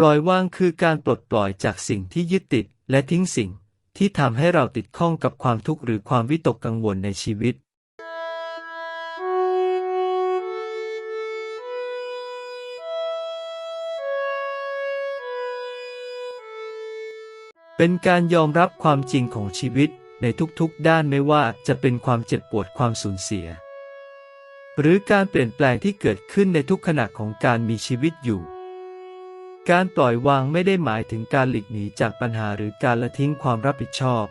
ปล่อยวางคือการปลดปล่อยจากสิ่งที่ยึดติด และทิ้งสิ่งที่ทำให้เราติดข้องกับความทุกข์หรือความวิตกกังวลในชีวิต เป็นการยอมรับความจริงของชีวิตในทุกๆด้านไม่ว่าจะเป็นความเจ็บปวดความสูญเสีย หรือการเปลี่ยนแปลงที่เกิดขึ้นในทุกขณะของการมีชีวิตอยู่ การปล่อยวางไม่ได้หมายถึงการหลีกหนีจากปัญหาหรือการละทิ้งความรับผิดชอบ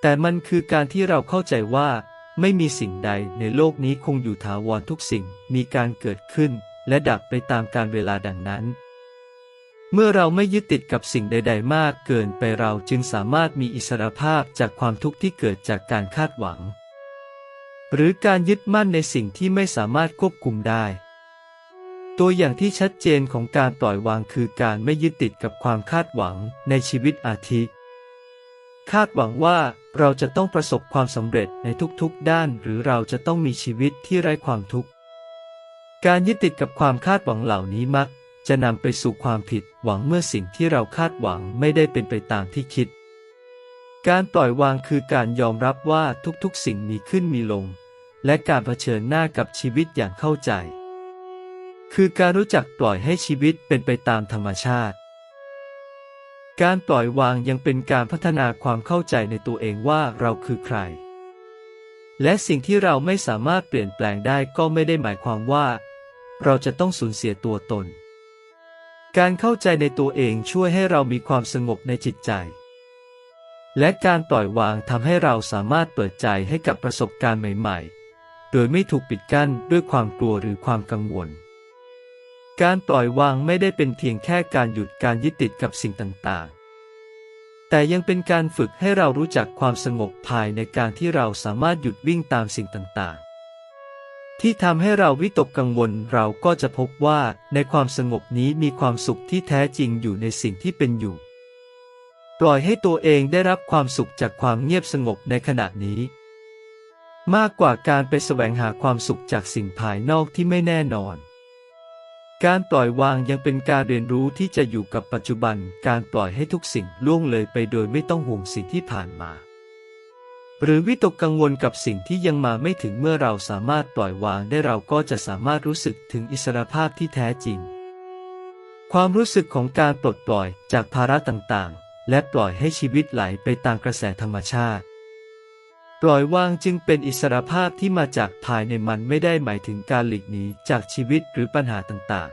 แต่มันคือการที่เราเข้าใจว่า ไม่มีสิ่งใดในโลกนี้คงอยู่ถาวรทุกสิ่งมีการเกิดขึ้น และดับไปตามการเวลาดังนั้น เมื่อเราไม่ยึดติดกับสิ่งใด ๆ มากเกินไปเราจึงสามารถมีอิสรภาพจากความทุกข์ที่เกิดจากการคาดหวัง หรือการยึดมั่นในสิ่งที่ไม่สามารถควบคุมได้ ตัวอย่างที่ชัดเจนของการปล่อยวางคือการไม่ยึดติดกับความคาดหวังในชีวิตอาทิ คาดหวังว่าเราจะต้องประสบความสำเร็จในทุกๆด้าน หรือเราจะต้องมีชีวิตที่ไร้ความทุกข์ การยึดติดกับความคาดหวังเหล่านี้มัก จะนำไปสู่ความผิดหวังเมื่อสิ่งที่เราคาดหวังไม่ได้เป็นไปตามที่คิด การปล่อยวางคือการยอมรับว่าทุกๆ สิ่งมีขึ้นมีลง และการเผชิญหน้ากับชีวิตอย่างเข้าใจ คือการรู้จักปล่อยให้ชีวิตเป็นไปตามธรรมชาติ การปล่อยวางยังเป็นการพัฒนาความเข้าใจในตัวเองว่าเราคือใคร และสิ่งที่เราไม่สามารถเปลี่ยนแปลงได้ก็ไม่ได้หมายความว่า เราจะต้องสูญเสียตัวตน การเข้าใจในตัวเองช่วยให้เรามีความสงบในจิตใจ และการปล่อยวางทำให้เราสามารถเปิดใจให้กับประสบการณ์ใหม่ ๆ โดยไม่ถูกปิดกั้นด้วยความกลัวหรือความกังวล การปล่อยวางไม่ได้เป็นเพียงแค่การหยุดการยึดติดกับสิ่งต่างๆ แต่ยังเป็นการฝึกให้เรารู้จักความสงบภายในการที่เราสามารถหยุดวิ่งตามสิ่งต่างๆ ที่ทำให้เราวิตกกังวลเราก็จะพบว่าในความสงบนี้มีความสุขที่แท้จริงอยู่ในสิ่งที่เป็นอยู่ ปล่อยให้ตัวเองได้รับความสุขจากความเงียบสงบในขณะนี้ มากกว่าการไปแสวงหาความสุขจากสิ่งภายนอกที่ไม่แน่นอน การปล่อยวางยังเป็นการเรียนรู้ที่จะอยู่กับปัจจุบัน การปล่อยให้ทุกสิ่งล่วงเลยไปโดยไม่ต้องห่วงสิ่งที่ผ่านมา หรือวิตกกังวลกับสิ่งที่ยังมาไม่ถึงเมื่อเราสามารถปล่อยวางได้เราก็จะสามารถรู้สึกถึงอิสรภาพที่แท้จริง ความรู้สึกของการปลดปล่อยจากภาระต่างๆ และปล่อยให้ชีวิตไหลไปตามกระแสธรรมชาติ ปล่อยวางจึงเป็นอิสรภาพที่มาจากภายในมันไม่ได้หมายถึงการหลีกหนีจากชีวิตหรือปัญหาต่าง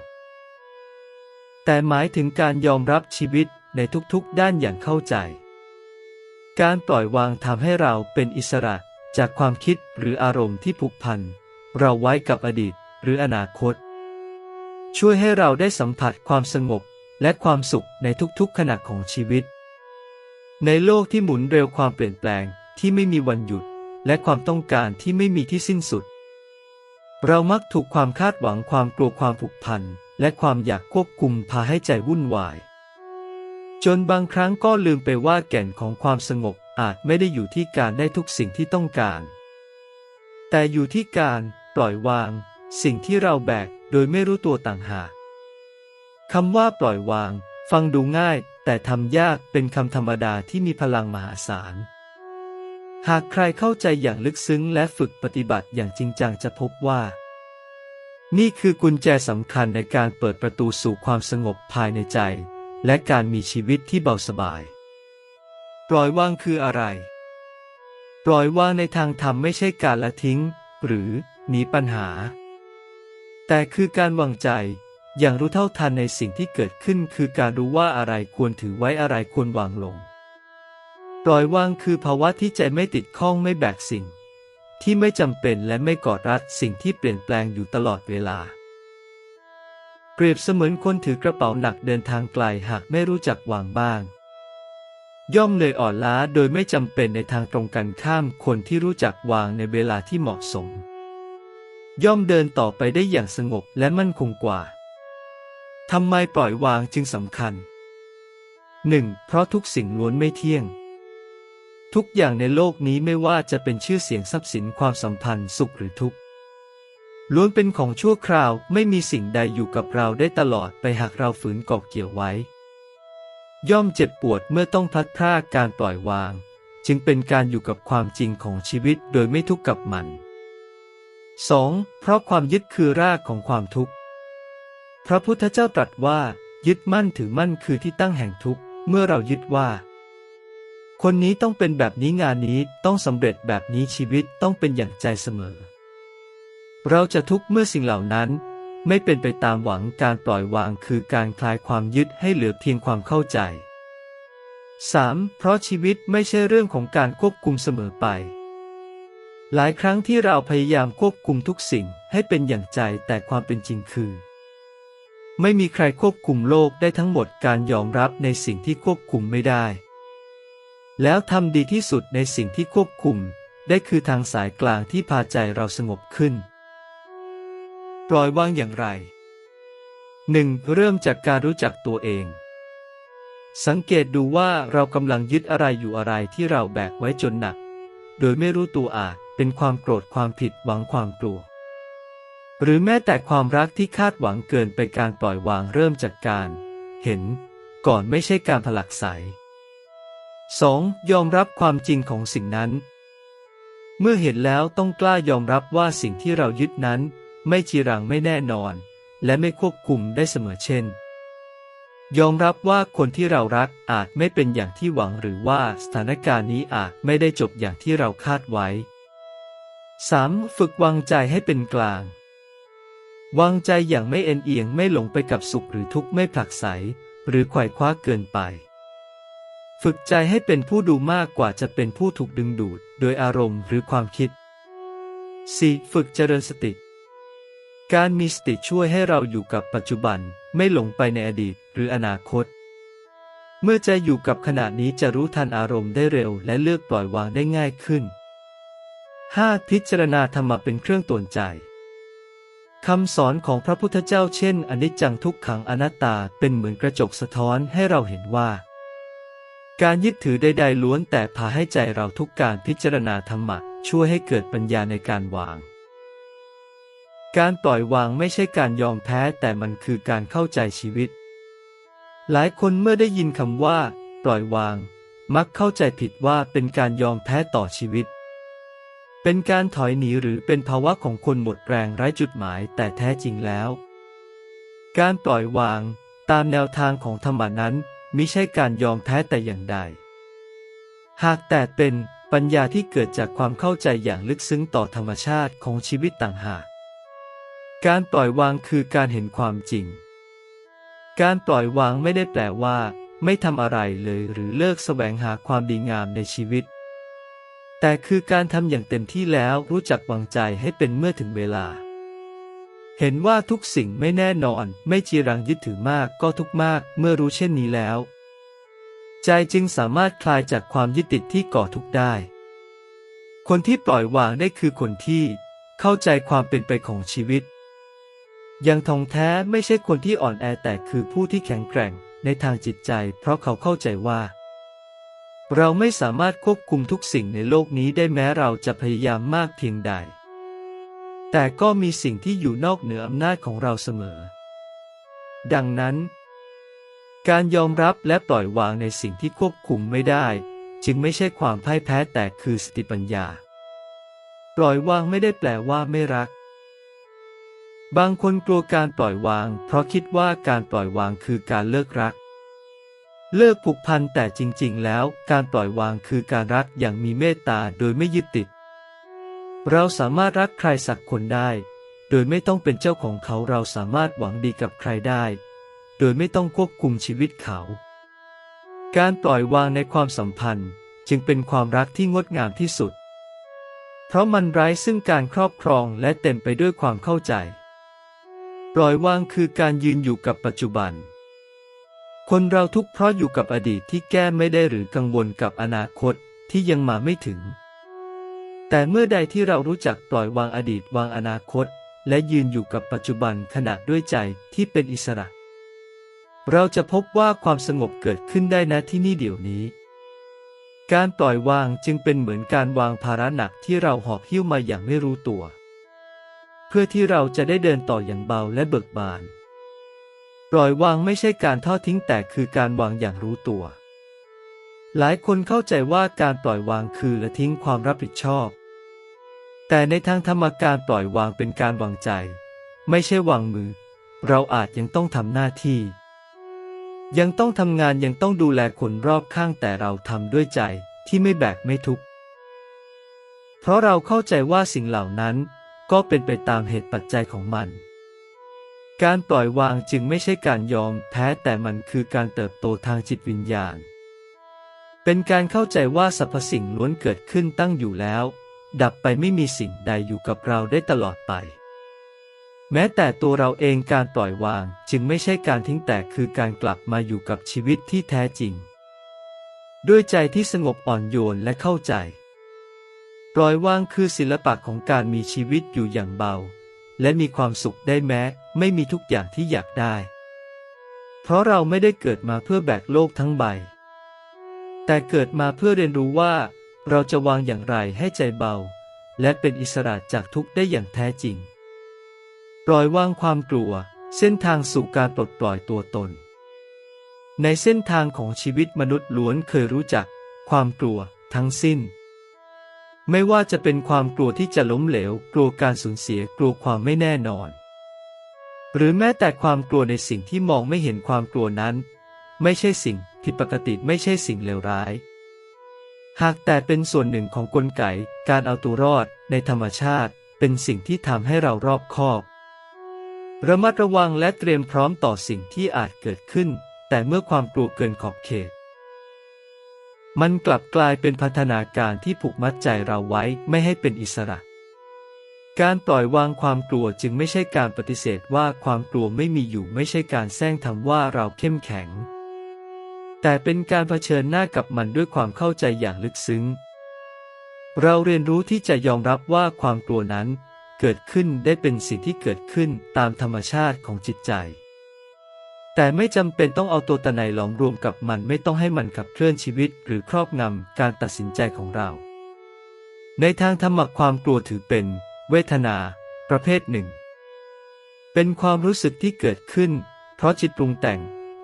ๆ แต่หมายถึงการยอมรับชีวิตในทุกๆ ด้านอย่างเข้าใจ การปล่อยวางทำให้เราเป็นอิสระจากความคิดหรืออารมณ์ที่ผูกพัน เราไว้กับอดีตหรืออนาคต ช่วยให้เราได้สัมผัสความสงบและความสุขในทุกๆ ขณะของชีวิต ในโลกที่หมุนเร็วความเปลี่ยนแปลง ที่ไม่มีวันหยุด และความต้องการที่ไม่มีที่สิ้นสุด เรามักถูกความคาดหวังความกลัวความผูกพัน และความอยากควบคุมพาให้ใจวุ่นวาย จนบางครั้งก็ลืมไปว่าแก่นของความสงบอาจไม่ได้อยู่ที่การได้ทุกสิ่งที่ต้องการ แต่อยู่ที่การปล่อยวาง สิ่งที่เราแบกโดยไม่รู้ตัวต่างหากคำว่าปล่อยวาง ฟังดูง่าย แต่ทำยากเป็นคำธรรมดาที่มีพลังมหาศาล หากใครเข้าใจอย่างลึกซึ้งและฝึกปฏิบัติอย่างจริงจังจะพบว่า นี่คือกุญแจสำคัญในการเปิดประตูสู่ความสงบภายในใจ และการมีชีวิตที่เบาสบาย ปล่อยวางคืออะไร ปล่อยวางในทางธรรมไม่ใช่การละทิ้ง หรือหนีปัญหา แต่คือการวางใจ อย่างรู้เท่าทันในสิ่งที่เกิดขึ้นคือการรู้ว่าอะไรควรถือไว้อะไรควรวางลง ปล่อยวางคือภาวะที่ใจไม่ติดข้องไม่แบกสิ่ง ที่ไม่จำเป็นและไม่กอดรัดสิ่งที่เปลี่ยนแปลงอยู่ตลอดเวลา เปรียบเสมือนคนถือกระเป๋าหนักเดินทางไกลหากไม่รู้จักวางบ้าง ย่อมเลยอ่อนล้าโดยไม่จำเป็นในทางตรงกันข้ามคนที่รู้จักวางในเวลาที่เหมาะสม ย่อมเดินต่อไปได้อย่างสงบและมั่นคงกว่าทำไมปล่อยวางจึงสำคัญ 1. เพราะทุกสิ่งล้วนไม่เที่ยง ทุกอย่างในโลกนี้ไม่ว่าจะเป็นชื่อเสียงทรัพย์สินความสัมพันธ์สุขหรือทุกข์ล้วนเป็นของชั่วคราวไม่มีสิ่งใดอยู่กับเราได้ตลอดไปหากเราฝืนเกาะเกี่ยวไว้ ย่อมเจ็บปวดเมื่อต้องพัดพรากการปล่อยวาง จึงเป็นการอยู่กับความจริงของชีวิตโดยไม่ทุกข์กับมัน 2. เพราะความยึดคือรากของความทุกข์ พระพุทธเจ้าตรัสว่า ยึดมั่นถือมั่นคือที่ตั้งแห่งทุกข์เมื่อเรายึดว่า คนนี้ต้องเป็นแบบนี้งานนี้ต้องสำเร็จแบบนี้ชีวิตต้องเป็นอย่างใจเสมอ เราจะทุกข์เมื่อสิ่งเหล่านั้น ไม่เป็นไปตามหวังการปล่อยวางคือการคลายความยึดให้เหลือเพียงความเข้าใจ 3. เพราะชีวิตไม่ใช่เรื่องของการควบคุมเสมอไป หลายครั้งที่เราพยายามควบคุมทุกสิ่งให้เป็นอย่างใจแต่ความเป็นจริงคือ ไม่มีใครควบคุมโลกได้ทั้งหมดการยอมรับในสิ่งที่ควบคุมไม่ได้ แล้วทำดีที่สุดในสิ่งที่ควบคุม ได้คือทางสายกลางที่พาใจเราสงบขึ้น ปล่อยวางอย่างไร 1. เริ่มจากการรู้จักตัวเอง สังเกตดูว่าเรากำลังยึดอะไรอยู่อะไรที่เราแบกไว้จนหนัก โดยไม่รู้ตัวอาจเป็นความโกรธความผิดหวังความกลัว หรือแม้แต่ความรักที่คาดหวังเกินไปการปล่อยวางเริ่มจากการ เห็น ก่อนไม่ใช่การผลักใส 2. ยอมรับความจริงของสิ่งนั้น เมื่อเห็นแล้วต้องกล้ายอมรับว่าสิ่งที่เรายึดนั้น ไม่จีรังไม่แน่นอน และไม่ควบคุมได้เสมอเช่น ยอมรับว่าคนที่เรารักอาจไม่เป็นอย่างที่หวังหรือว่าสถานการณ์นี้อาจไม่ได้จบอย่างที่เราคาดไว้ 3. ฝึกวางใจให้เป็นกลาง วางใจอย่างไม่เอ็นเอียงไม่หลงไปกับสุขหรือทุกข์ไม่ผลักไสหรือไขว่คว้าเกินไป ฝึกใจให้เป็นผู้ดูมากกว่าจะเป็นผู้ถูกดึงดูด โดยอารมณ์หรือความคิด 4. ฝึกเจริญสติ การมีสติช่วยให้เราอยู่กับปัจจุบัน ไม่หลงไปในอดีตหรืออนาคต เมื่อใจอยู่กับขณะนี้จะรู้ทันอารมณ์ได้เร็ว และเลือกปล่อยวางได้ง่ายขึ้น 5. พิจารณาธรรมะเป็นเครื่องตวจใจคำสอนของพระพุทธเจ้าเช่นอนิจจังทุกขังอนัตตาเป็นเหมือนกระจกสะท้อนให้เราเห็นว่า การยึดถือใดๆล้วนแต่พาให้ใจเราทุกการพิจารณาธรรมะช่วยให้เกิดปัญญาในการวาง การปล่อยวางไม่ใช่การยอมแพ้แต่มันคือการเข้าใจชีวิต หลายคนเมื่อได้ยินคำว่า ปล่อยวาง มักเข้าใจผิดว่าเป็นการยอมแพ้ต่อชีวิต เป็นการถอยหนีหรือเป็นภาวะของคนหมดแรงไร้จุดหมายแต่แท้จริงแล้ว การปล่อยวางตามแนวทางของธรรมนั้น มิใช่การยอมแพ้แต่อย่างใด หากแต่เป็นปัญญาที่เกิดจากความเข้าใจอย่างลึกซึ้งต่อธรรมชาติของชีวิตต่างหาก การปล่อยวางคือการเห็นความจริง การปล่อยวางไม่ได้แปลว่า ไม่ทำอะไรเลยหรือเลิกแสวงหาความดีงามในชีวิต แต่คือการทำอย่างเต็มที่แล้วรู้จักวางใจให้เป็นเมื่อถึงเวลา เห็นว่าทุกสิ่งไม่แน่นอน ไม่จีรังยึดถือมากก็ทุกมากเมื่อรู้เช่นนี้แล้ว ใจจึงสามารถคลายจากความยึดติดที่ก่อทุกข์ได้ คนที่ปล่อยวางได้คือคนที่เข้าใจความเป็นไปของชีวิตย่างทองแท้ไม่ใช่คนที่อ่อนแอแต่คือผู้ที่แข็งแกร่งในทางจิตใจ เพราะเขาเข้าใจว่า เราไม่สามารถควบคุมทุกสิ่งในโลกนี้ได้แม้เราจะพยายามมากเพียงใด แต่ก็มีสิ่งที่อยู่นอกเหนืออำนาจของเราเสมอ ดังนั้น การยอมรับและปล่อยวางในสิ่งที่ควบคุมไม่ได้ จึงไม่ใช่ความพ่ายแพ้แต่คือสติปัญญา ปล่อยวางไม่ได้แปลว่าไม่รัก บางคนกลัวการปล่อยวาง เพราะคิดว่าการปล่อยวางคือการเลิกรัก เลิกผูกพันแต่จริงๆ แล้ว การปล่อยวางคือการรักอย่างมีเมตตาโดยไม่ยึดติด เราสามารถรักใครสักคนได้ โดยไม่ต้องเป็นเจ้าของเขาเราสามารถหวังดีกับใครได้ โดยไม่ต้องควบคุมชีวิตเขา การปล่อยวางในความสัมพันธ์จึงเป็นความรักที่งดงามที่สุด เพราะมันไร้ซึ่งการครอบครองและเต็มไปด้วยความเข้าใจ ปล่อยวางคือการยืนอยู่กับปัจจุบัน คนเราทุกข์เพราะอยู่กับอดีตที่แก้ไม่ได้หรือกังวลกับอนาคตที่ยังมาไม่ถึง แต่เมื่อใดที่เรารู้จักปล่อยวางอดีตวางอนาคต และยืนอยู่กับปัจจุบันขณะด้วยใจที่เป็นอิสระ เราจะพบว่าความสงบเกิดขึ้นได้นะที่นี่เดี๋ยวนี้ การปล่อยวางจึงเป็นเหมือนการวางภาระหนักที่เราหอบหิ้วมาอย่างไม่รู้ตัว เพื่อที่เราจะได้เดินต่ออย่างเบาและเบิกบาน ปล่อยวางไม่ใช่การทอดทิ้งแต่คือการวางอย่างรู้ตัวหลายคนเข้าใจว่าการปล่อยวางคือละทิ้งความรับผิดชอบ แต่ในทางธรรมการปล่อยวางเป็นการวางใจ ไม่ใช่วางมือ เราอาจยังต้องทำหน้าที่ ยังต้องทำงานยังต้องดูแลคนรอบข้างแต่เราทำด้วยใจที่ไม่แบกไม่ทุกข์เพราะเราเข้าใจว่าสิ่งเหล่านั้นก็เป็นไปตามเหตุปัจจัยของมัน การปล่อยวางจึงไม่ใช่การยอมแพ้แต่มันคือการเติบโตทางจิตวิญญาณ เป็นการเข้าใจว่าสรรพสิ่งล้วนเกิดขึ้นตั้งอยู่แล้ว ดับไปไม่มีสิ่งใดอยู่กับเราได้ตลอดไป แม้แต่ตัวเราเองการปล่อยวางจึงไม่ใช่การทิ้งแต่คือการกลับมาอยู่กับชีวิตที่แท้จริง ด้วยใจที่สงบอ่อนโยนและเข้าใจ ปล่อยวางคือศิลปะของการมีชีวิตอยู่อย่างเบา และมีความสุขได้แม้ ไม่มีทุกอย่างที่อยากได้ เพราะเราไม่ได้เกิดมาเพื่อแบกโลกทั้งใบ แต่เกิดมาเพื่อเรียนรู้ว่า เราจะวางอย่างไรให้ใจเบา และเป็นอิสระจากทุกข์ได้อย่างแท้จริง ปล่อยวางความกลัว เส้นทางสู่การปลดปล่อยตัวตน ในเส้นทางของชีวิตมนุษย์ล้วนเคยรู้จัก ความกลัวทั้งสิ้น ไม่ว่าจะเป็นความกลัวที่จะล้มเหลว กลัวการสูญเสียกลัวความไม่แน่นอน หรือแม้แต่ความกลัวในสิ่งที่มองไม่เห็นความกลัวนั้น ไม่ใช่สิ่งผิดปกติไม่ใช่สิ่งเลวร้าย หากแต่เป็นส่วนหนึ่งของกลไกการเอาตัวรอดในธรรมชาติ เป็นสิ่งที่ทำให้เรารอบคอบ ระมัดระวังและเตรียมพร้อมต่อสิ่งที่อาจเกิดขึ้น แต่เมื่อความกลัวเกินขอบเขต มันกลับกลายเป็นพัฒนาการที่ผูกมัดใจเราไว้ไม่ให้เป็นอิสระ การปล่อยวางความกลัวจึงไม่ใช่การปฏิเสธว่าความกลัวไม่มีอยู่ไม่ใช่การแซงทำว่าเราเข้มแข็ง แต่เป็นการเผชิญหน้ากับมันด้วยความเข้าใจอย่างลึกซึ้ง เราเรียนรู้ที่จะยอมรับว่าความกลัวนั้น เกิดขึ้นได้เป็นสิ่งที่เกิดขึ้นตามธรรมชาติของจิตใจ แต่ไม่จำเป็นต้องเอาตัวตนไหนหลอมรวมกับมันไม่ต้องให้มันขับเคลื่อนชีวิตหรือครอบงำการตัดสินใจของเรา ในทางธรรมะความกลัวถือเป็น เวทนา ประเภทหนึ่ง เป็นความรู้สึกที่เกิดขึ้น เพราะจิตปรุงแต่ง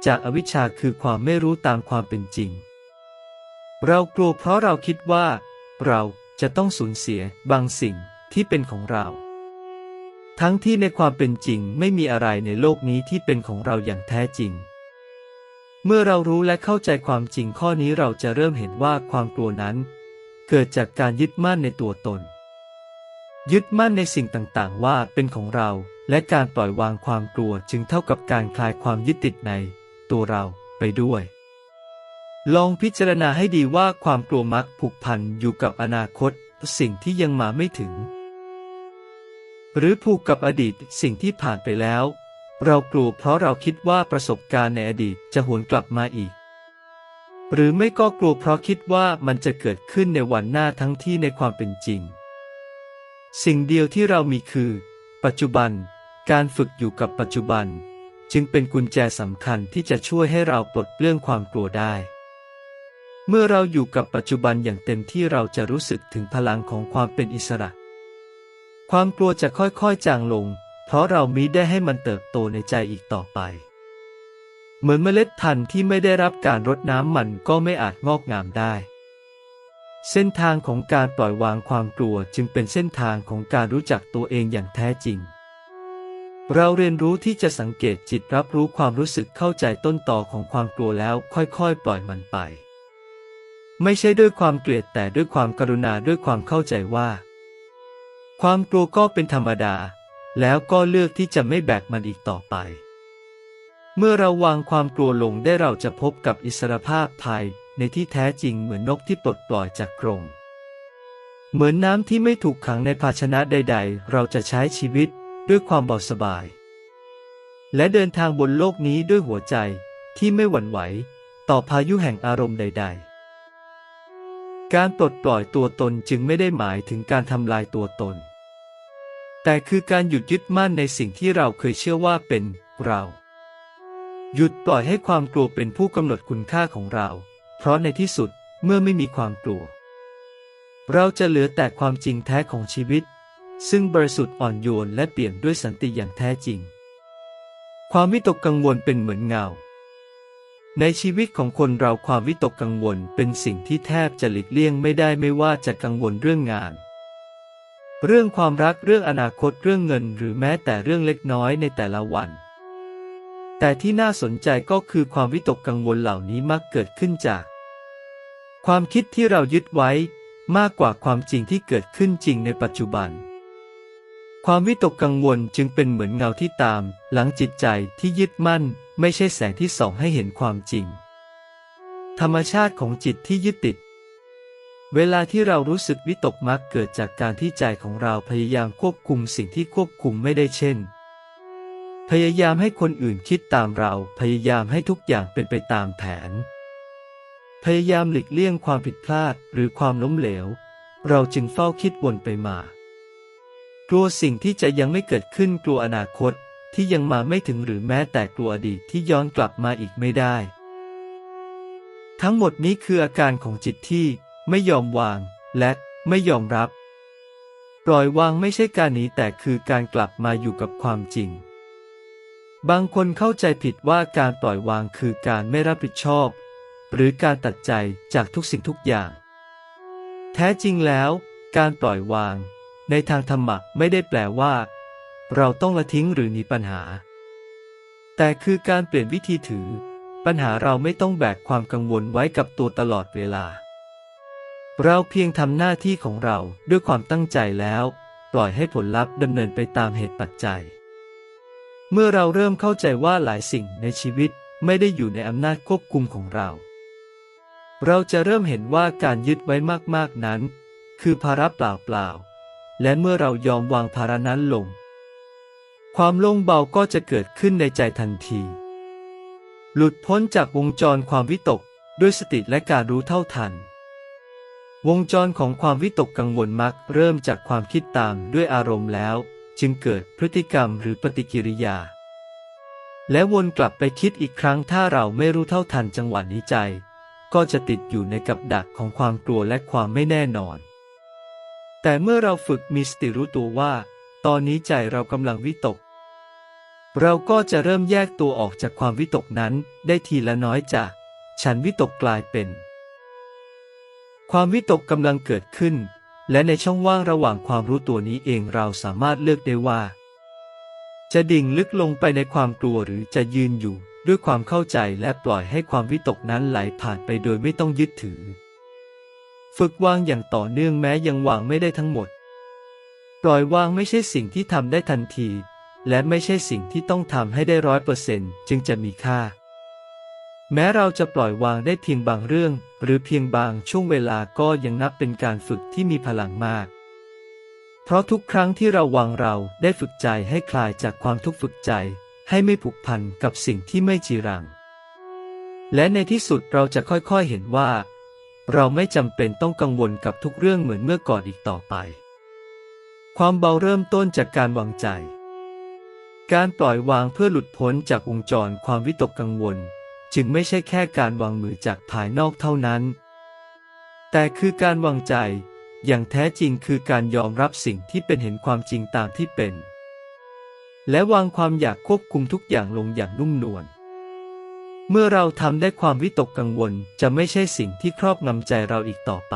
จากอวิชชาคือความไม่รู้ตามความเป็นจริง เรากลัวเพราะเราคิดว่า เราจะต้องสูญเสียบางสิ่งที่เป็นของเรา ทั้งที่ในความเป็นจริงไม่มีอะไรในโลกนี้ที่เป็นของเราอย่างแท้จริง เมื่อเรารู้และเข้าใจความจริงข้อนี้เราจะเริ่มเห็นว่าความกลัวนั้น เกิดจากการยึดมั่นในตัวตน ยึดมั่นในสิ่งต่างๆ ว่าเป็นของเราและการปล่อยวางความกลัวจึงเท่ากับการคลายความยึดติดใน ตัวเราไปด้วย ลองพิจารณาให้ดีว่าความกลัวมักผูกพันอยู่กับอนาคตสิ่งที่ยังมาไม่ถึง หรือผูกกับอดีตสิ่งที่ผ่านไปแล้ว เรากลัวเพราะเราคิดว่าประสบการณ์ในอดีตจะหวนกลับมาอีก หรือไม่ก็กลัวเพราะคิดว่ามันจะเกิดขึ้นในวันหน้าทั้งที่ในความเป็นจริง สิ่งเดียวที่เรามีคือ ปัจจุบัน การฝึกอยู่กับปัจจุบัน จึงเป็นกุญแจสำคัญที่จะช่วยให้เราปลดเปลื้องความกลัวได้ เมื่อเราอยู่กับปัจจุบันอย่างเต็มที่เราจะรู้สึกถึงพลังของความเป็นอิสระ ความกลัวจะค่อยๆจางลง เพราะเรามิได้ให้มันเติบโตในใจอีกต่อไป เหมือนเมล็ดพันธุ์ที่ไม่ได้รับการรดน้ำมันก็ไม่อาจงอกงามได้ เส้นทางของการปล่อยวางความกลัวจึงเป็นเส้นทางของการรู้จักตัวเองอย่างแท้จริง เราเรียนรู้ที่จะสังเกตจิตรับรู้ความรู้สึกเข้าใจต้นต่อของความกลัวแล้วค่อยๆ ปล่อยมันไป ไม่ใช่ด้วยความเกลียดแต่ด้วยความกรุณาด้วยความเข้าใจว่า ความกลัวก็เป็นธรรมดา แล้วก็เลือกที่จะไม่แบกมันอีกต่อไป เมื่อเราวางความกลัวลงได้เราจะพบกับอิสรภาพภายในที่แท้จริงเหมือนนกที่ปลดปล่อยจากกรงเหมือนน้ำที่ไม่ถูกขังในภาชนะใด ๆ เราจะใช้ชีวิต ด้วยความเบาสบาย และเดินทางบนโลกนี้ด้วยหัวใจที่ไม่หวั่นไหว ต่อพายุแห่งอารมณ์ใด ๆ การปลดปล่อยตัวตนจึงไม่ได้หมายถึงการทำลายตัวตน แต่คือการหยุดยึดมั่นในสิ่งที่เราเคยเชื่อว่าเป็นเรา หยุดปล่อยให้ความกลัวเป็นผู้กำหนดคุณค่าของเรา เพราะในที่สุดเมื่อไม่มีความกลัว เราจะเหลือแต่ความจริงแท้ของชีวิต ซึ่งบริสุทธิ์อ่อนโยนและเปี่ยมด้วยสันติอย่างแท้จริง ความวิตกกังวลเป็นเหมือนเงา ในชีวิตของคนเราความวิตกกังวลเป็นสิ่งที่แทบจะหลีกเลี่ยงไม่ได้ไม่ว่าจะกังวลเรื่องงาน เรื่องความรักเรื่องอนาคตเรื่องเงิน หรือแม้แต่เรื่องเล็กน้อยในแต่ละวัน แต่ที่น่าสนใจก็คือความวิตกกังวลเหล่านี้มักเกิดขึ้นจาก ความคิดที่เรายึดไว้มากกว่าความจริงที่เกิดขึ้นจริงในปัจจุบัน ความวิตกกังวลจึงเป็นเหมือนเงาที่ตาม หลังจิตใจที่ยึดมั่น ไม่ใช่แสงที่ส่องให้เห็นความจริง ธรรมชาติของจิตที่ยึดติด เวลาที่เรารู้สึกวิตกมักเกิดจากการที่ใจของเราพยายามควบคุมสิ่งที่ควบคุมไม่ได้เช่น พยายามให้คนอื่นคิดตามเรา พยายามให้ทุกอย่างเป็นไปตามแผน พยายามหลีกเลี่ยงความผิดพลาดหรือความล้มเหลว เราจึงเฝ้าคิดวนไปมา กลัวสิ่งที่จะยังไม่เกิดขึ้นกลัวอนาคตที่ยังมาไม่ถึงหรือแม้แต่กลัวอดีตที่ย้อนกลับมาอีกไม่ได้ ทั้งหมดนี้คืออาการของจิตที่ไม่ยอมวาง และไม่ยอมรับ ปล่อยวางไม่ใช่การหนีแต่คือการกลับมาอยู่กับความจริง บางคนเข้าใจผิดว่าการปล่อยวางคือการไม่รับผิดชอบ หรือการตัดใจจากทุกสิ่งทุกอย่าง แท้จริงแล้ว การปล่อยวาง ในทางธรรมะไม่ได้แปลว่า เราต้องละทิ้งหรือหนีปัญหา แต่คือการเปลี่ยนวิธีถือ ปัญหาเราไม่ต้องแบกความกังวลไว้กับตัวตลอดเวลา เราเพียงทำหน้าที่ของเราด้วยความตั้งใจแล้ว ปล่อยให้ผลลัพธ์ดำเนินไปตามเหตุปัจจัย เมื่อเราเริ่มเข้าใจว่าหลายสิ่งในชีวิตไม่ได้อยู่ในอำนาจควบคุมของเรา เราจะเริ่มเห็นว่าการยึดไว้มากๆนั้น คือภาระเปล่าๆ และเมื่อเรายอมวางภาระนั้นลง ความโล่งเบาก็จะเกิดขึ้นในใจทันที หลุดพ้นจากวงจรความวิตกด้วยสติและการรู้เท่าทัน วงจรของความวิตกกังวลมักเริ่มจากความคิดตามด้วยอารมณ์แล้ว จึงเกิดพฤติกรรมหรือปฏิกิริยา และวนกลับไปคิดอีกครั้งถ้าเราไม่รู้เท่าทันจังหวะนี้ใจ ก็จะติดอยู่ในกับดักของความกลัวและความไม่แน่นอน แต่เมื่อเราฝึกมีสติรู้ตัวว่า ตอนนี้ใจเรากำลังวิตก เราก็จะเริ่มแยกตัวออกจากความวิตกนั้นได้ทีละน้อยจากฉันวิตกกลายเป็น ความวิตกกำลังเกิดขึ้น และในช่องว่างระหว่างความรู้ตัวนี้เองเราสามารถเลือกได้ว่า จะดิ่งลึกลงไปในความกลัวหรือจะยืนอยู่ด้วยความเข้าใจและปล่อยให้ความวิตกนั้นไหลผ่านไปโดยไม่ต้องยึดถือ ฝึกวางอย่างต่อเนื่องแม้ยังวางไม่ได้ทั้งหมด ปล่อยวางไม่ใช่สิ่งที่ทำได้ทันที และไม่ใช่สิ่งที่ต้องทำให้ได้ร้อยเปอร์เซ็นต์จึงจะมีค่า แม้เราจะปล่อยวางได้เพียงบางเรื่อง หรือเพียงบางช่วงเวลาก็ยังนับเป็นการฝึกที่มีพลังมาก เพราะทุกครั้งที่เราวางเราได้ฝึกใจให้คลายจากความทุกข์ฝึกใจ ให้ไม่ผูกพันกับสิ่งที่ไม่จีรัง และในที่สุดเราจะค่อยๆเห็นว่า เราไม่จำเป็นต้องกังวลกับทุกเรื่องเหมือนเมื่อก่อนอีกต่อไป ความเบาเริ่มต้นจากการวางใจ การปล่อยวางเพื่อหลุดพ้นจากวงจรความวิตกกังวล จึงไม่ใช่แค่การวางมือจากภายนอกเท่านั้น แต่คือการวางใจ อย่างแท้จริงคือการยอมรับสิ่งที่เป็นเห็นความจริงตามที่เป็น และวางความอยากควบคุมทุกอย่างลงอย่างนุ่มนวล เมื่อเราทำได้ความวิตกกังวลจะไม่ใช่สิ่งที่ครอบงำใจเราอีกต่อไป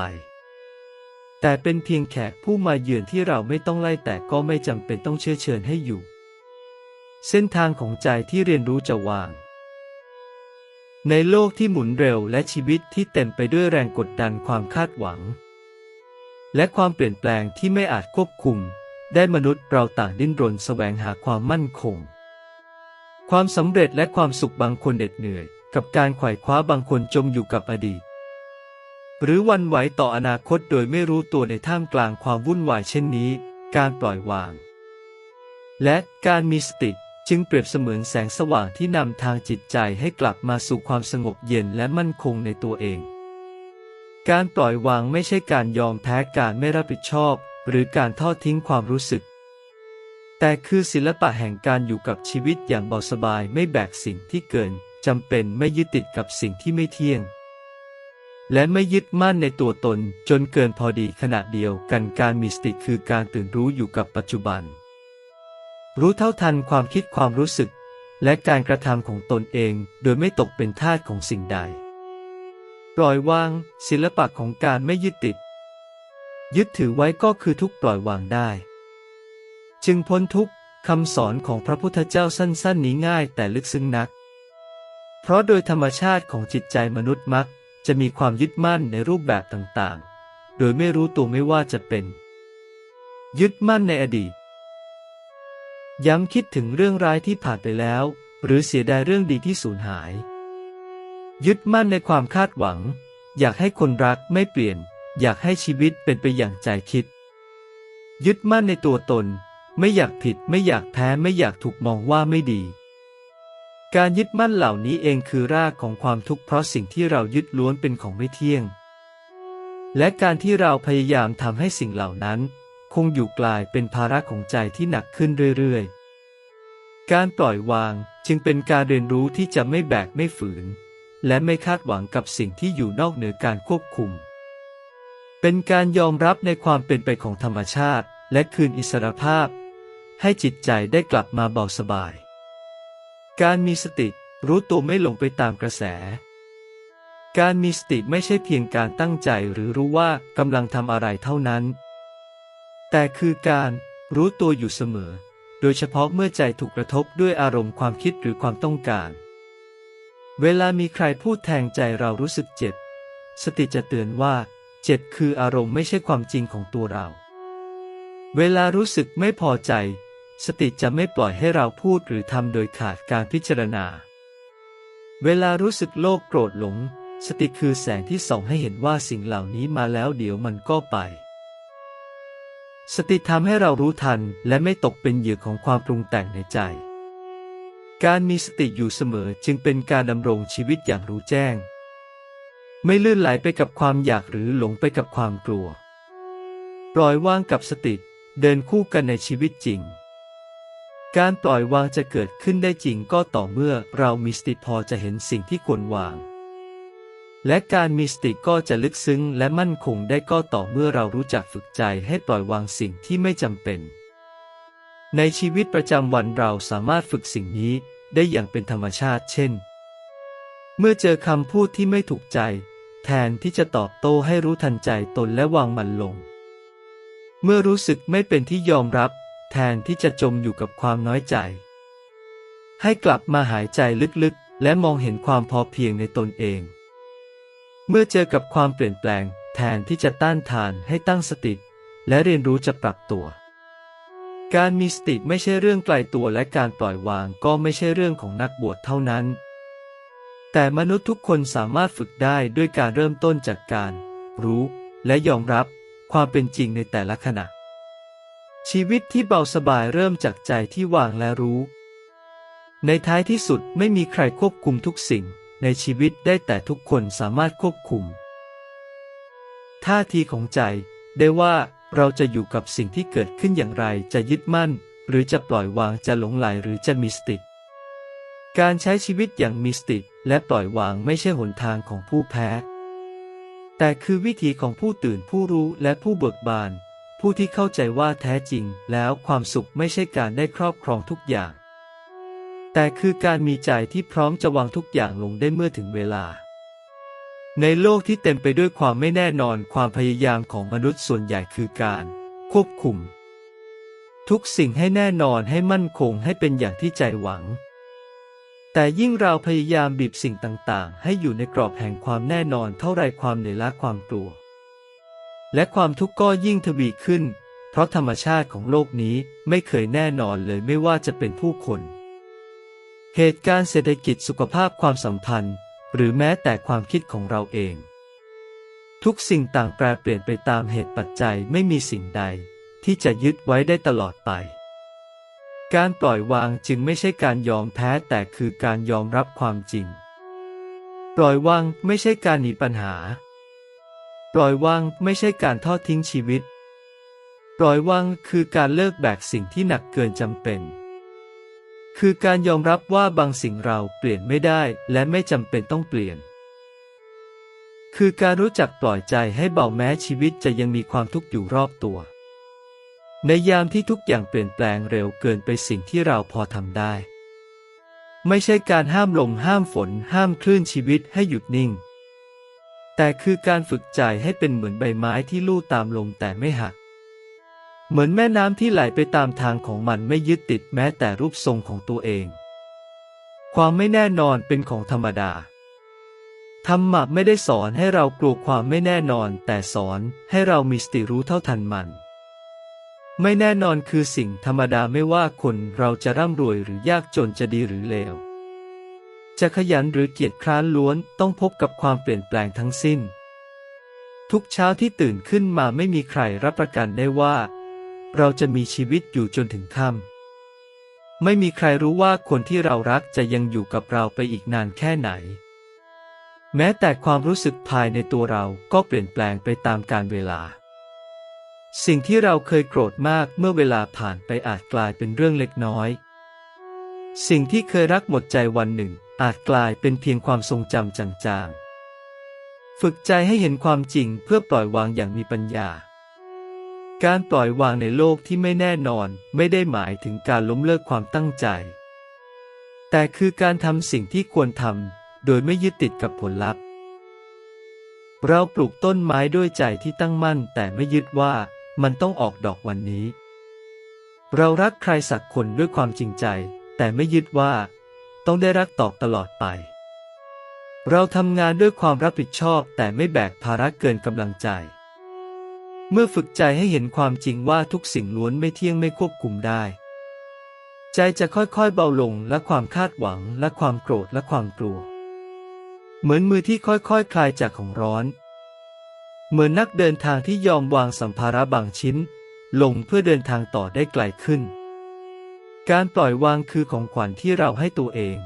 แต่เป็นเพียงแขกผู้มาเยือนที่เราไม่ต้องไล่แต่ก็ไม่จำเป็นต้องเชื้อเชิญให้อยู่ เส้นทางของใจที่เรียนรู้จะวาง ในโลกที่หมุนเร็วและชีวิตที่เต็มไปด้วยแรงกดดันความคาดหวัง และความเปลี่ยนแปลงที่ไม่อาจควบคุม ได้มนุษย์เราต่างดิ้นรนแสวงหาความมั่นคง ความสำเร็จและความสุขบางคนเหน็ดเหนื่อย กับการไขว่คว้าบางคนจมอยู่กับอดีต หรือวันไหวต่ออนาคตโดยไม่รู้ตัวในท่ามกลางความวุ่นวายเช่นนี้ การปล่อยวาง และการมีสติจึงเปรียบเสมือนแสงสว่างที่นำทางจิตใจให้กลับมาสู่ความสงบเย็นและมั่นคงในตัวเอง การปล่อยวางไม่ใช่การยอมแพ้การไม่รับผิดชอบ หรือการทอดทิ้งความรู้สึก แต่คือศิลปะแห่งการอยู่กับชีวิตอย่างเบาสบายไม่แบกสิ่งที่เกินจำเป็นไม่ยึดติดกับสิ่งที่ไม่เที่ยง และไม่ยึดมั่นในตัวตนจนเกินพอดีขณะเดียวกันการมีสติคือการตื่นรู้อยู่กับปัจจุบัน รู้เท่าทันความคิดความรู้สึก และการกระทำของตนเองโดยไม่ตกเป็นทาสของสิ่งใด ปล่อยวาง ศิลปะของการไม่ยึดติด ยึดถือไว้ก็คือทุกปล่อยวางได้ จึงพ้นทุกข์คำสอนของพระพุทธเจ้าสั้นๆ นี้ง่ายแต่ลึกซึ้งนัก เพราะโดยธรรมชาติของจิตใจมนุษย์มัก จะมีความยึดมั่นในรูปแบบต่างๆ โดยไม่รู้ตัวไม่ว่าจะเป็น ยึดมั่นในอดีต ย้ำคิดถึงเรื่องร้ายที่ผ่านไปแล้ว หรือเสียดายเรื่องดีที่สูญหาย ยึดมั่นในความคาดหวัง อยากให้คนรักไม่เปลี่ยน อยากให้ชีวิตเป็นไปอย่างใจคิด ยึดมั่นในตัวตน ไม่อยากผิด ไม่อยากแพ้ไม่อยากถูกมองว่าไม่ดี การยึดมั่นเหล่านี้เองคือรากของความทุกข์เพราะสิ่งที่เรายึดล้วนเป็นของไม่เที่ยง และการที่เราพยายามทำให้สิ่งเหล่านั้น คงอยู่กลายเป็นภาระของใจที่หนักขึ้นเรื่อยๆ การปล่อยวางจึงเป็นการเรียนรู้ที่จะไม่แบกไม่ฝืน และไม่คาดหวังกับสิ่งที่อยู่นอกเหนือการควบคุม เป็นการยอมรับในความเป็นไปของธรรมชาติ และคืนอิสรภาพ ให้จิตใจได้กลับมาเบาสบาย การมีสติรู้ตัวไม่หลงไปตามกระแส การมีสติไม่ใช่เพียงการตั้งใจหรือรู้ว่ากำลังทำอะไรเท่านั้น แต่คือการรู้ตัวอยู่เสมอ โดยเฉพาะเมื่อใจถูกกระทบด้วยอารมณ์ความคิดหรือความต้องการ เวลามีใครพูดแทงใจเรารู้สึกเจ็บ สติจะเตือนว่า เจ็บคืออารมณ์ไม่ใช่ความจริงของตัวเรา เวลารู้สึกไม่พอใจ สติจะไม่ปล่อยให้เราพูดหรือทำโดยขาดการพิจารณา เวลารู้สึกโลภโกรธหลง สติคือแสงที่ส่องให้เห็นว่าสิ่งเหล่านี้มาแล้วเดี๋ยวมันก็ไป สติทำให้เรารู้ทันและไม่ตกเป็นเหยื่อของความปรุงแต่งในใจ การมีสติอยู่เสมอจึงเป็นการดำรงชีวิตอย่างรู้แจ้ง ไม่ลื่นไหลไปกับความอยากหรือหลงไปกับความกลัว ปล่อยวางกับสติเดินคู่กันในชีวิตจริง การปล่อยวางจะเกิดขึ้นได้จริงก็ต่อเมื่อเรามีสติพอจะเห็นสิ่งที่ควรวาง และการมีสติก็จะลึกซึ้งและมั่นคงได้ก็ต่อเมื่อเรารู้จักฝึกใจให้ปล่อยวางสิ่งที่ไม่จำเป็น ในชีวิตประจำวันเราสามารถฝึกสิ่งนี้ได้อย่างเป็นธรรมชาติ เช่น เมื่อเจอคำพูดที่ไม่ถูกใจ แทนที่จะตอบโต้ให้รู้ทันใจตนและวางมันลง เมื่อรู้สึกไม่เป็นที่ยอมรับ แทนที่จะจมอยู่กับความน้อยใจ ให้กลับมาหายใจลึกๆ และมองเห็นความพอเพียงในตนเอง เมื่อเจอกับความเปลี่ยนแปลง แทนที่จะต้านทานให้ตั้งสติ และเรียนรู้จะปรับตัว การมีสติไม่ใช่เรื่องไกลตัวและการปล่อยวางก็ไม่ใช่เรื่องของนักบวชเท่านั้น แต่มนุษย์ทุกคนสามารถฝึกได้ด้วยการเริ่มต้นจากการ รู้ และยอมรับความเป็นจริงในแต่ละขณะ ชีวิตที่เบาสบายเริ่มจากใจที่วางและรู้ ในท้ายที่สุดไม่มีใครควบคุมทุกสิ่ง ในชีวิตได้แต่ทุกคนสามารถควบคุม ท่าทีของใจได้ว่าเราจะอยู่กับสิ่งที่เกิดขึ้นอย่างไรจะยึดมั่น หรือจะปล่อยวางจะหลงไหลหรือจะมีสติ การใช้ชีวิตอย่างมีสติและปล่อยวางไม่ใช่หนทางของผู้แพ้ แต่คือวิถีของผู้ตื่นผู้รู้และผู้เบิกบาน ผู้ที่เข้าใจว่าแท้จริงแล้วความสุขไม่ใช่การได้ครอบครองทุกอย่าง แต่คือการมีใจที่พร้อมจะวางทุกอย่างลงได้เมื่อถึงเวลา ในโลกที่เต็มไปด้วยความไม่แน่นอนความพยายามของมนุษย์ส่วนใหญ่คือการ ควบคุม ทุกสิ่งให้แน่นอนให้มั่นคงให้เป็นอย่างที่ใจหวัง แต่ยิ่งเราพยายามบีบสิ่งต่างๆ ให้อยู่ในกรอบแห่งความแน่นอนเท่าไรความเหนื่อยล้าความกลัว และความทุกข์ก็ยิ่งทวีขึ้น เพราะธรรมชาติของโลกนี้ไม่เคยแน่นอนเลยไม่ว่าจะเป็นผู้คน เหตุการณ์เศรษฐกิจสุขภาพความสัมพันธ์ หรือแม้แต่ความคิดของเราเอง ทุกสิ่งต่างแปรเปลี่ยนไปตามเหตุปัจจัยไม่มีสิ่งใด ที่จะยึดไว้ได้ตลอดไป การปล่อยวางจึงไม่ใช่การยอมแพ้แต่คือการยอมรับความจริง ปล่อยวางไม่ใช่การหนีปัญหา ปล่อยวางไม่ใช่การทอดทิ้งชีวิต ปล่อยวางคือการเลิกแบกสิ่งที่หนักเกินจำเป็น คือการยอมรับว่าบางสิ่งเราเปลี่ยนไม่ได้และไม่จำเป็นต้องเปลี่ยน คือการรู้จักปล่อยใจให้เบาแม้ชีวิตจะยังมีความทุกข์อยู่รอบตัว ในยามที่ทุกอย่างเปลี่ยนแปลงเร็วเกินไปสิ่งที่เราพอทำได้ ไม่ใช่การห้ามลมห้ามฝน ห้ามคลื่นชีวิตให้หยุดนิ่ง แต่คือการฝึกใจให้เป็นเหมือนใบไม้ที่ลู่ตามลมแต่ไม่หัก เหมือนแม่น้ำที่ไหลไปตามทางของมันไม่ยึดติดแม้แต่รูปทรงของตัวเอง ความไม่แน่นอนเป็นของธรรมดา ธรรมะไม่ได้สอนให้เรากลัวความไม่แน่นอน แต่สอนให้เรามีสติรู้เท่าทันมัน ไม่แน่นอนคือสิ่งธรรมดาไม่ว่าคนเราจะร่ำรวยหรือยากจนจะดีหรือเลว จะขยันหรือเกียจคร้านล้วนต้องพบกับความเปลี่ยนแปลงทั้งสิ้น ทุกเช้าที่ตื่นขึ้นมาไม่มีใครรับประกันได้ว่า เราจะมีชีวิตอยู่จนถึงค่ำไม่มีใครรู้ว่าคนที่เรารักจะยังอยู่กับเราไปอีกนานแค่ไหน แม้แต่ความรู้สึกภายในตัวเราก็เปลี่ยนแปลงไปตามกาลเวลา สิ่งที่เราเคยโกรธมากเมื่อเวลาผ่านไปอาจกลายเป็นเรื่องเล็กน้อย สิ่งที่เคยรักหมดใจวันหนึ่งอาจกลายเป็นเพียงความทรงจำจางๆ ฝึกใจให้เห็นความจริงเพื่อปล่อยวางอย่างมีปัญญา การปล่อยวางในโลกที่ไม่แน่นอนไม่ได้หมายถึงการล้มเลิกความตั้งใจ แต่คือการทำสิ่งที่ควรทำโดยไม่ยึดติดกับผลลัพธ์ เราปลูกต้นไม้ด้วยใจที่ตั้งมั่นแต่ไม่ยึดว่ามันต้องออกดอกวันนี้ เรารักใครสักคนด้วยความจริงใจ แต่ไม่ยึดว่า ต้องได้รักตอบตลอดไป เราทำงานด้วยความรับผิดชอบแต่ไม่แบกภาระเกินกำลังใจ เมื่อฝึกใจให้เห็นความจริงว่าทุกสิ่งล้วนไม่เที่ยงไม่ควบคุมได้ ใจจะค่อยๆเบาลงและความคาดหวังและความโกรธและความกลัว เหมือนมือที่ค่อยๆคคลายจากของร้อน เหมือนนักเดินทางที่ยอมวางสัมภาระบางชิ้น ลงเพื่อเดินทางต่อได้ไกลขึ้น การปล่อยวางคือของขวัญที่เราให้ตัวเอง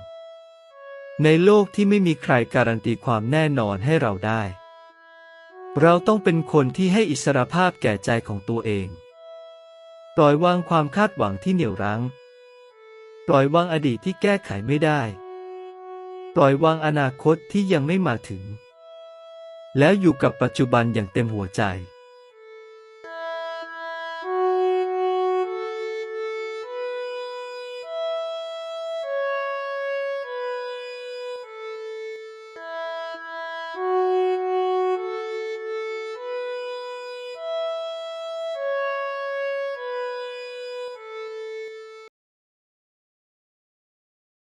ในโลกที่ไม่มีใครการันตีความแน่นอนให้เราได้ เราต้องเป็นคนที่ให้อิสรภาพแก่ใจของตัวเอง ปล่อยวางความคาดหวังที่เหนี่ยวรั้ง ปล่อยวางอดีตที่แก้ไขไม่ได้ ปล่อยวางอนาคตที่ยังไม่มาถึง แล้วอยู่กับปัจจุบันอย่างเต็มหัวใจ